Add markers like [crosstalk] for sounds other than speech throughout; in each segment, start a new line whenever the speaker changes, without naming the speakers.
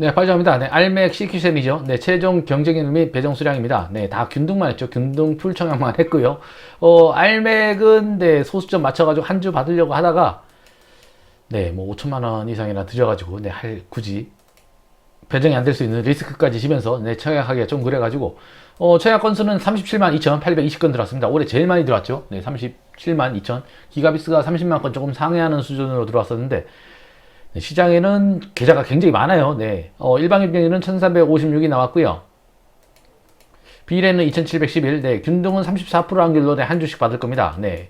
네, 발전합니다. 네, 알맥 CQ셀이죠. 네, 최종 경쟁률 및 배정 수량입니다. 네, 다 균등만 했죠. 균등 풀 청약만 했고요. 어, 알맥은 네, 소수점 맞춰가지고 한 주 받으려고 하다가 네, 뭐 5천만 원 이상이나 들여가지고 네, 할 굳이 배정이 안 될 수 있는 리스크까지 지면서 네, 청약하기가 좀 그래가지고 어, 청약 건수는 37만 2,820건 들어왔습니다. 올해 제일 많이 들어왔죠. 네, 37만 2천. 기가비스가 30만 건 조금 상회하는 수준으로 들어왔었는데 네, 시장에는 계좌가 굉장히 많아요. 네. 어, 일반경쟁률은 1356이 나왔고요. 비례는 2711, 네, 균등은 34% 확률로 네, 한 주씩 받을 겁니다. 네.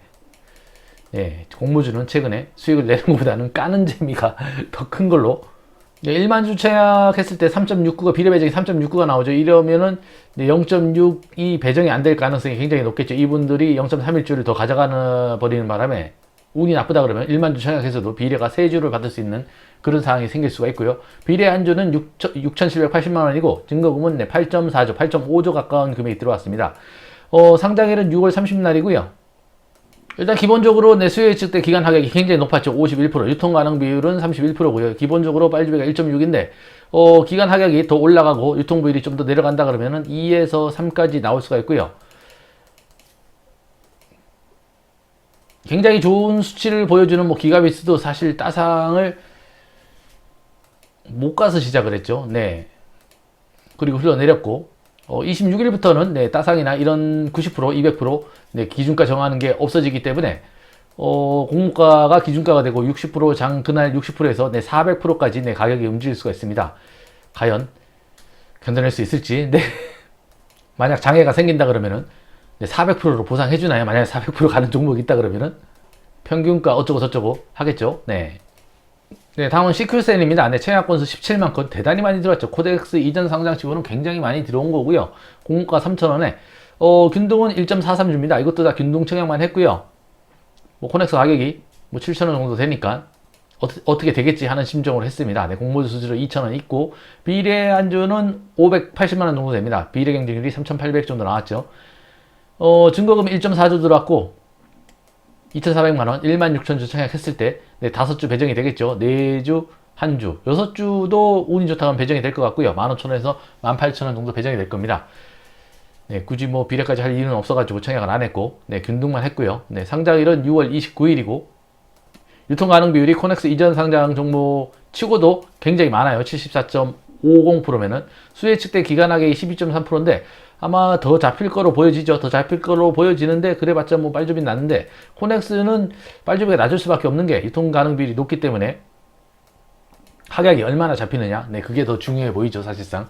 네, 공모주는 최근에 수익을 내는 [laughs] 것보다는 까는 재미가 [laughs] 더 큰 걸로. 네, 1만 주 청약했을 때 3.69가 비례 배정이 3.69가 나오죠. 이러면은 네, 0.6이 배정이 안 될 가능성이 굉장히 높겠죠. 이분들이 0.31주를 더 가져가 버리는 바람에 운이 나쁘다 그러면 1만 주 청약해서도 비례가 3주를 받을 수 있는 그런 상황이 생길 수가 있고요. 비례 한 주는 6,780만 원이고 증거금은 네, 8.4조, 8.5조 가까운 금액이 들어왔습니다. 어, 상장일은 6월 30날이고요. 일단 기본적으로 내 수요 예측 때 기간 하격이 굉장히 높았죠. 51%. 유통 가능 비율은 31%고요. 기본적으로 빨주배가 1.6인데 어, 기간 하격이 더 올라가고 유통 비율이 좀 더 내려간다 그러면은 2에서 3까지 나올 수가 있고요. 굉장히 좋은 수치를 보여주는 뭐 기가비스도 사실 따상을 못 가서 시작을 했죠. 네. 그리고 흘러내렸고 어, 26일부터는 네, 따상이나 이런 90%, 200% 네, 기준가 정하는 게 없어지기 때문에 어, 공모가가 기준가가 되고 60%장 그날 60%에서 네, 400%까지 네, 가격이 움직일 수가 있습니다. 과연 견뎌낼 수 있을지. 네. [laughs] 만약 장애가 생긴다 그러면은 네, 400%로 보상해 주나요? 만약에 400% 가는 종목이 있다 그러면은 평균가 어쩌고 저쩌고 하겠죠. 네. 네, 다음은 시클센입니다. 네, 청약 건수 17만 건 대단히 많이 들어왔죠. 코덱스 이전 상장 치고는 굉장히 많이 들어온 거고요. 공모가 3,000원에 어, 균등은 1.43 줍니다. 이것도 다 균등 청약만 했고요. 뭐 코넥스 가격이 뭐 7,000원 정도 되니까 어, 떻게 되겠지 하는 심정으로 했습니다. 네, 공모주 수수료 2,000원 있고 비례 안주는 580만 원 정도 됩니다. 비례 경쟁률이 3,800 정도 나왔죠. 어, 증거금 1.4조 들어왔고 2,400만 원, 1만 6천 주 청약했을 때 네, 5주 배정이 되겠죠. 4주, 한 주, 6주도 운이 좋다면 배정이 될 것 같고요. 15,000원에서 18,000원 정도 배정이 될 겁니다. 네, 굳이 뭐 비례까지 할 이유는 없어가지고 청약을 안 했고, 네, 균등만 했고요. 네, 상장일은 6월 29일이고, 유통 가능 비율이 코넥스 이전 상장 종목 치고도 굉장히 많아요. 74.50%면은 수혜 측대 기간하게 12.3%인데 아마 더 잡힐 거로 보여지죠. 더 잡힐 거로 보여지는데 그래봤자 뭐 빨주비 났는데 코넥스는 빨주비가 낮을 수밖에 없는 게 유통 가능 비율이 높기 때문에 하락이 얼마나 잡히느냐. 네, 그게 더 중요해 보이죠, 사실상.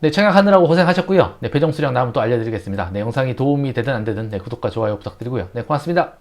네, 청약하느라고 고생하셨고요. 네, 배정 수량 나오면 또 알려드리겠습니다. 네, 영상이 도움이 되든 안 되든 네, 구독과 좋아요 부탁드리고요. 네, 고맙습니다.